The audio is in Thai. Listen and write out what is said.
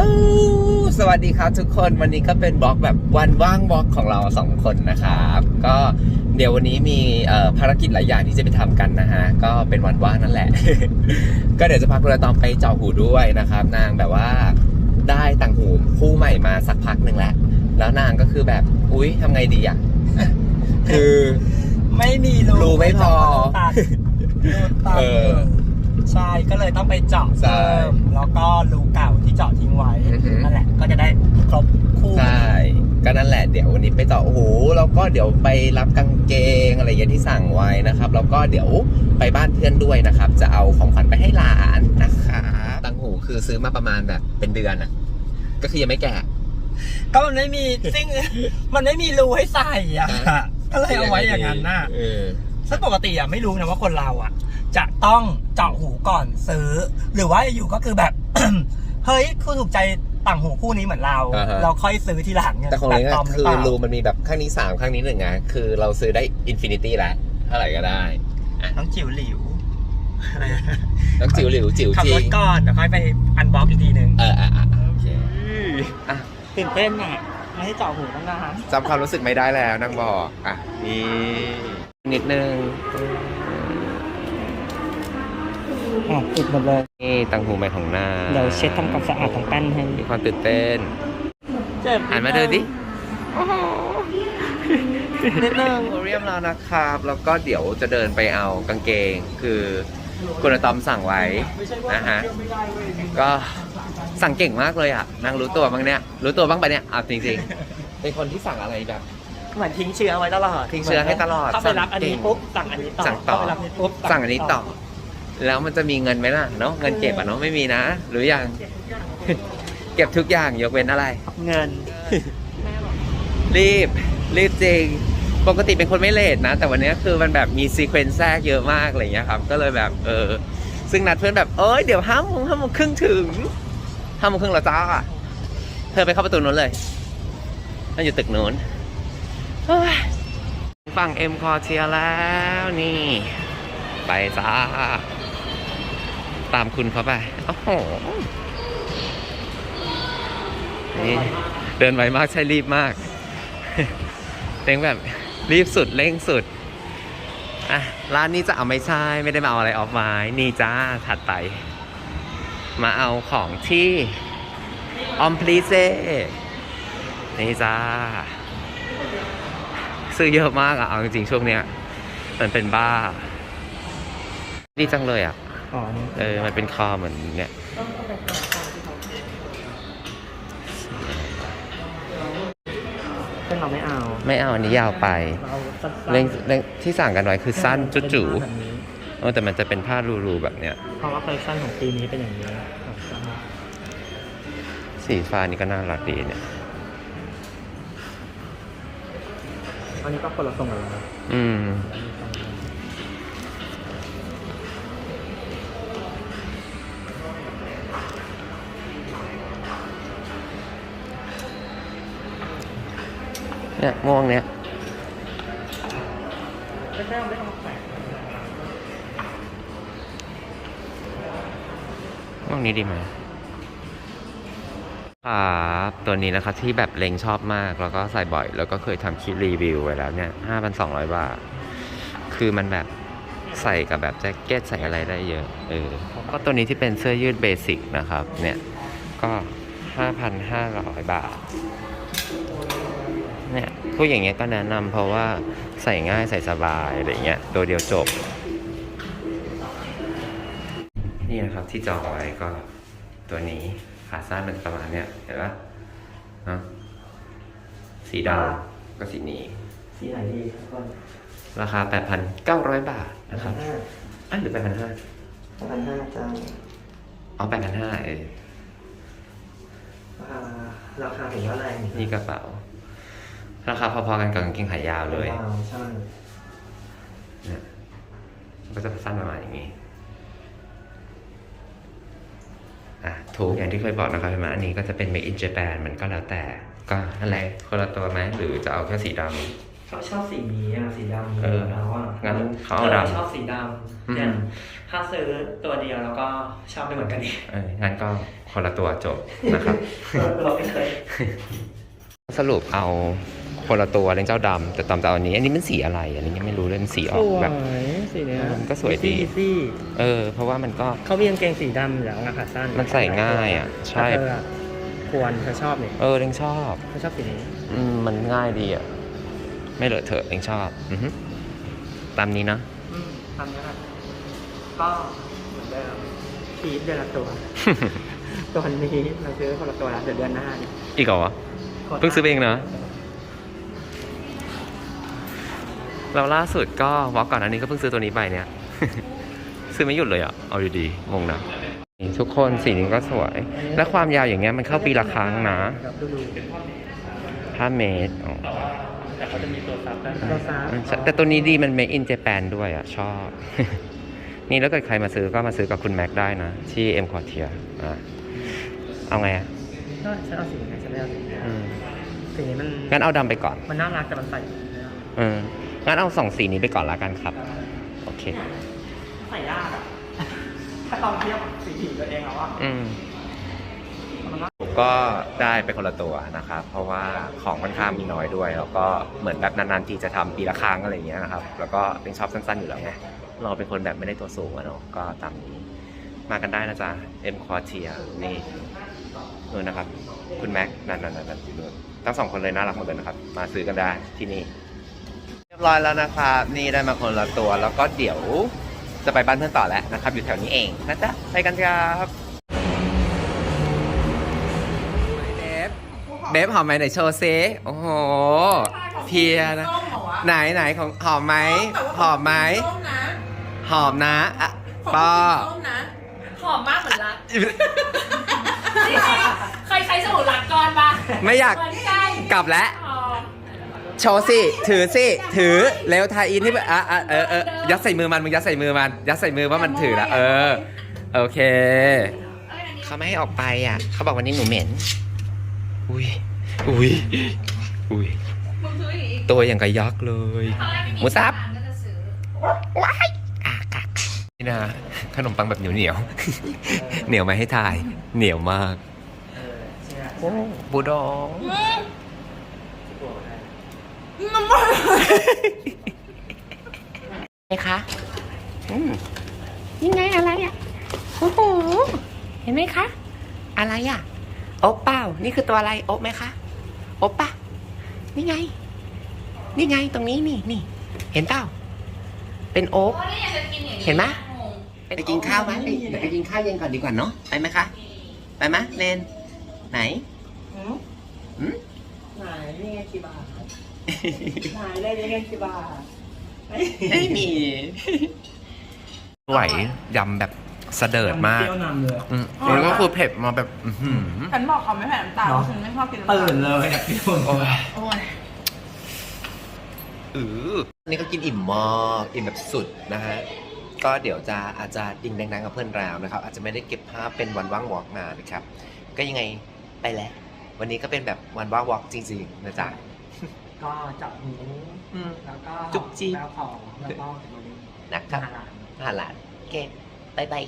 ลสวัสดีครับทุกคนวันนี้ก็เป็นบล็อกแบบวันว่างบล็อกของเราสองคนนะครับ ก็เดี๋ยววันนี้มีเอ่อภารกิจหลายอย่างที่จะไปทำกันนะฮะ ก็เป็นวันว่างนั่นแหละ ก็เดี๋ยวจะพาคุณอาตอมไปเจาะหูด้วยนะครับ นางแบบว่าได้ต่างหูคู่ใหม่มาสักพักหนึ่งแล้ว แล้วนางก็คือแบบอุ๊ยทำไงดีอะคือไม่มีรูรูไม่พอตัดรูตัดเออ ใช่ก็เลยต้องไปเจาะใช่เพิ่มแล้วก็รูเก่าที่เจาะทิ้งไว้อือฮึ นั่นแหละก็จะได้ครบคู่ใช่ก็นั่นแหละเดี๋ยววันนี้ไปต่อโอ้โหแล้วก็เดี๋ยวไปรับกางเกงอะไรอย่างที่สั่งไว้นะครับแล้วก็เดี๋ยวไปบ้านเพื่อนด้วยนะครับ จะเอาของขวัญไปให้หลานนะคะตังหูคือซื้อมาประมาณแบบเป็นเดือนอะ ก็คือยังไม่แก่ ก็มันไม่มีซิ่ง มันไม่มีรูให้ใส่อะก็เลยเอาไว้อย่างนั้นน่ะเออ ซึ่งปกติอะไม่รู้นะว่าคนเราอะ จะต้องเจาะหูก่อนซื้อ หรือว่าอยู่ก็คือแบบ เฮ้ยคุณถูกใจต่างหูคู่นี้เหมือนเรา อ่าฮะ เราค่อยซื้อทีหลังเนี่ยแต่ของแบบนี้ปลอมหคืรืออเปล่ารูมันมีแบบข้างนี้สามข้างนี้หนึ่งไงคือเราซื้อได้อินฟินิตี้แล้วเท่าไหร่ก็ได้น้องจิ๋วหลิวอะไรนะน้องจิ๋วหลิวจิ๋วขับจริรงถก่อนเดี๋ยวค่อยไปอันบ็อกอีกทีหนึ่งเอออะอะอะโอเคอะตื่นเต้นอะไม่ให้เจาะหูตั้งนานจำความรู้สึกไม่ได้แล้วนางบอกอะนี่นิดนึง อะติดหมดเลยนี่ตังหูใหม่ของนางเดี๋ยวเช็ดทำความสะอาดทั้งแป้นให้มีความตื่นเต้นเจ็บอ่านมาดูดิโอ้โหนิดนึงเรียบแล้วนะครับ แล้วก็เดี๋ยวจะเดินไปเอากางเกง คือคุณอาตอมสั่งไว้นะฮะก็สั่งเก่งมากเลยอะนางรู้ตัวบ้างเนี่ยรู้ตัวบ้างปะเนี่ยอะจริงๆ เป็นคนที่สั่งอะไรแบบ เหมือนทิ้งเชื้อไว้ตลอดทิ้งเชื้อให้ตลอดเข้าไปรับอันนี้สั่งเก่งปุ๊บสั่งอันนี้ต่อสั่งต่อเข้าไปรับนี้ปุ๊บสั่งอันนี้ต่อ แล้วมันจะมีเงินไหมล่ะเนาะเงินเก็บอะเนาะไม่มีนะ หรือยัง เก็บทุกอย่างยกเว้นอะไร เงิน รีบ รีบจริง ปกติเป็นคนไม่เลทนะ แต่วันนี้คือมันแบบมีซีเควนซ์แทรกเยอะมากอะไรอย่างเงี้ยครับ ก็เลยแบบเออ ซึ่งนัดเพื่อนแบบเอ้ยเดี๋ยวห้าโมงห้าโมงครึ่งถึงห้าโมงครึ่งแล้วจ้าเธอไปเข้าประตูนู้นเลยนั่นอยู่ตึกนู้นเฮ้ยฝั่งเอ็มคอเทียแล้วนี่ ไปจ้า ตามคุณเขาไปโอ้โหนี่เดินไวมากใช่รีบมากเต็งแบบรีบสุดเร่งสุดอะร้านนี้จะเอาไม่ใช่ไม่ได้มาเอาอะไรออฟไม้นี่จ้าถัดไป มาเอาของที่ออมพลีเซนี่จ้าซื้อเยอะมากอะเอาจริงๆช่วงเนี้ยมันเป็นบ้า ดีจังเลยอะ อ๋อนี่เออ มันเป็นคอเหมือนเนี่ยซึ่งเราไม่เอาไม่เอาอันนี้ยาวไปเราเอาสั้นๆเร่งเร่งที่สั่งกันไว้คือสั้นจุ๋แบบนี้ๆเออแต่มันจะเป็นผ้ารูๆแบบเนี้ย เพราะว่าคอลเลคชันของปีนี้เป็นอย่างนี้สีฟ้านี่ก็น่ารักดีเนี่ย อันนี้ก็คนละทรงเลยนะอืมเนี่ยม่วง เนี่ยม่ได้ไม่เอาแปะม่วงนี้ดีไหมครับตัวนี้นะครับที่แบบเลงชอบมาก แล้วก็ใส่บ่อย แล้วก็เคยทำคลิปรีวิวไว้แล้วเนี่ยห้าพันสองร้อยบาท คือมันแบบใส่กับแบบแจ็คเก็ตใส่อะไรได้เยอะ เออ ก็ตัวนี้ที่เป็นเสื้อยืดเบสิกนะครับ เนี่ย ก็ห้าพันห้าร้อยบาท เนี่ยพวกอย่างเงี้ยก็แนะนำเพราะว่าใส่ง่ายใส่สบายอะไรเงี้ยตัวเดียวจบ นี่นะครับที่จองไว้ก็ตัวนี้ขาสั้นเป็นประมาณเนี้ยเห็นปะเนอะสีดำก็สีนี้ สีไหนดีครับก่อนราคา 8,900 บาทนะครับห้าอะหรือ 8,500พันห้าจ้าอ๋อ8,500เอออ่าราคาถือว่าแรงอยู่นี่กระเป๋า ราคาพอๆกันกับกางเกงขายาวเลยว้าวใช่เนี่ยมันก็จะสั้นประมาณอย่างนี้อะถูกอย่างที่เคยบอกนะครับใช่ไหมอันนี้ก็จะเป็น made in Japan มันก็แล้วแต่ ก็นั่นแหละคนละตัวไหมหรือจะเอาแค่สีดเขาชอบสีนี้อะสีดำเออแล้วอะงั้นเขาเอาดำชอบสีดอืมำเนี่ยถ้าซื้อตัวเดียวแล้วก็ชอบไม่เหมือนกันอีกเอองั้นก็คนละตัวจบนะครับ เราไม่เคย สรุปเอา คนละตัวเล่นเจ้าดำแต่ตอมจะเอาอันนี้ อันนี้มันสีอะไรอันนี้ยังไม่รู้เลยมันสีออกแบบสีเนี้ยมันก็สวยดีซี่เออ เพราะว่ามันก็ เขามีกางเกงสีดำอยู่แล้วอะขาสั้นมันใส่ง่ายอะใช่ แต่เธออะควรเธอชอบนี่เออเล่นชอบเธอชอบสีนี้อืมมันง่ายดีอะไม่เลอะเทอะเองชอบอือฮึตามนี้นะอืมทำนี้ครับก็เหมือนเดิมคีบเดือนละตัวตัวนี้เราซื้อคนละตัวแล้วเดี๋ยวเดือนหน้าเนี่ยอีกเหรอเพิ่งซื้อเองนะ เราล่าสุดก็วอลก่อนอันนี้ก็เพิ่งซื้อตัวนี้ไปเนี่ย ซื้อไม่หยุดเลยอะ เอาดีๆงงนะทุกคนสีนี้ก็สวย และความยาวอย่างเงี้ยมันเข้าปีละครั้งนะครับดูดู5เมตรอ๋อแต่เขาจะมีตัวซับตัวซับแต่ตัวนี้ดีมัน made in Japan ด้วยอะ ชอบ นี่แล้วเกิดใครมาซื้อก็มาซื้อกับคุณแม็กได้นะ ที่ M Quartier อะเอาไงอะก็ฉันเอาสีนี้ฉันไม่เอาสีนี้อืมสีนี้มันงั้นเอาดำไปก่อน มันน่ารักแต่มันใส่เออ งั้นเอาสองสีนี้ไปก่อนละกันครับ โอเค ใส่ยากอะถ้าลองเทียบกับสีผิวตัวเองแล้วอะอืม มันน่าผมก็ได้ไปคนละตัวนะครับ เพราะว่าของค่อนข้างมีน้อยด้วย แล้วก็เหมือนแบบนานๆทีจะทำปีละครั้งอะไรอย่างเงี้ยนะครับ แล้วก็เป็นชอบสั้นๆอยู่แล้วไง เราเป็นคนแบบไม่ได้ตัวสูงอะเนาะ ก็ตามนี้ มากันได้นะจ๊ะ M Quartier นี่นู่นนะครับ คุณแม็กนั่นนั่นนั่นนั่นนู่นทั้งสองคนเลยน่ารักหมดเลยนะครับ มาซื้อกันได้ที่นี่เรียบร้อยแล้วนะครับ นี่ได้มาคนละตัว แล้วก็เดี๋ยวจะไปบ้านเพื่อนต่อแล้วนะครับ อยู่แถวนี้เองนะจ๊ะไปกันครับเบฟเบฟหอมไหมไหนโชว์ซิโอ้โหเพียนะ ไหนไหนของหอมไหมหอมไหมส้มนะหอมนะอะของป้อพี่ส้มนะหอมมากเหมือนรักเคยใช้สมุนรักก่อนปะไม่อยากเหมือนใกล้กลับแล้วหอม โชว์สิ ถือสิ ถือ เร็วทายอินให้อะอะเออเออยัดใส่มือมันมึงยัดใส่มือมัน ยัดใส่มือว่ามันถือละเออ โอเคเอ้ยอันนี้เขาไม่ให้ออกไปอะ เขาบอกวันนี้หนูเหม็น อุ้ย อุ้ย อุ้ย มึงซื้ออีกตัวอย่างกับยักษ์เลยตอนแรกไม่หมูสับ ก็จะซื้อว้ายอะกักนี่นะขนมปังแบบเหนียวเหนียวๆ เหนียวไหมาให้ทาย เหนียวมากเออเชื่อโอ้บูดองตัวได้ มันไม่ไงคะอืมยังไงอะไรอะโอ้โหเห็นไหมคะ อะไรอะ โอ๊บเปล่า นี่คือตัวอะไร โอ๊บไหมคะ โอ๊บปะนี่ไง นี่ไงตรงนี้นี่นี่ เห็นเปล่า เป็นโอ๊บเพราะนี่อยากจะกินอย่างนี้เห็นไหมงงไปกินข้าวไหมไปเดี๋ยวไปกินข้าวเย็นก่อนดีกว่าเนาะ ไปไหมคะ ไปไหมเลนไหนหืมหืมไหน นี่ไงกี่บา ทไหนได้นี่ไงกี่บาทไม่มี ไหวยำแบบเสดิร์ดมากเปรี้ยวนำเลยอืมมันก็คือเผ็ดมาแบบอื้อหือฉันบอกเขาไม่แผ่น้ำตาลเนอะฉันไม่ชอบกินน้ำตาลตื่นเลยอะพี่คนโอ้ยโอ้ยอืออันนี้ก็กินอิ่มมากอิ่มแบบสุดนะฮะ ก็เดี๋ยวจะอาจจะดิ่งดังๆกับเพื่อนราวนะครับ อาจจะไม่ได้เก็บภาพเป็นวันว่างวอล์กมานะครับ ก็ยังไงไปแล้ว วันนี้ก็เป็นแบบวันว่างวอล์กจริงๆนะจ๊ะ ก็เจับหูอืม แล้วก็จุ๊บจิ๊บ แล้วของแล้วก็นะครับอาหารอาหารหลานโอเคบายบาย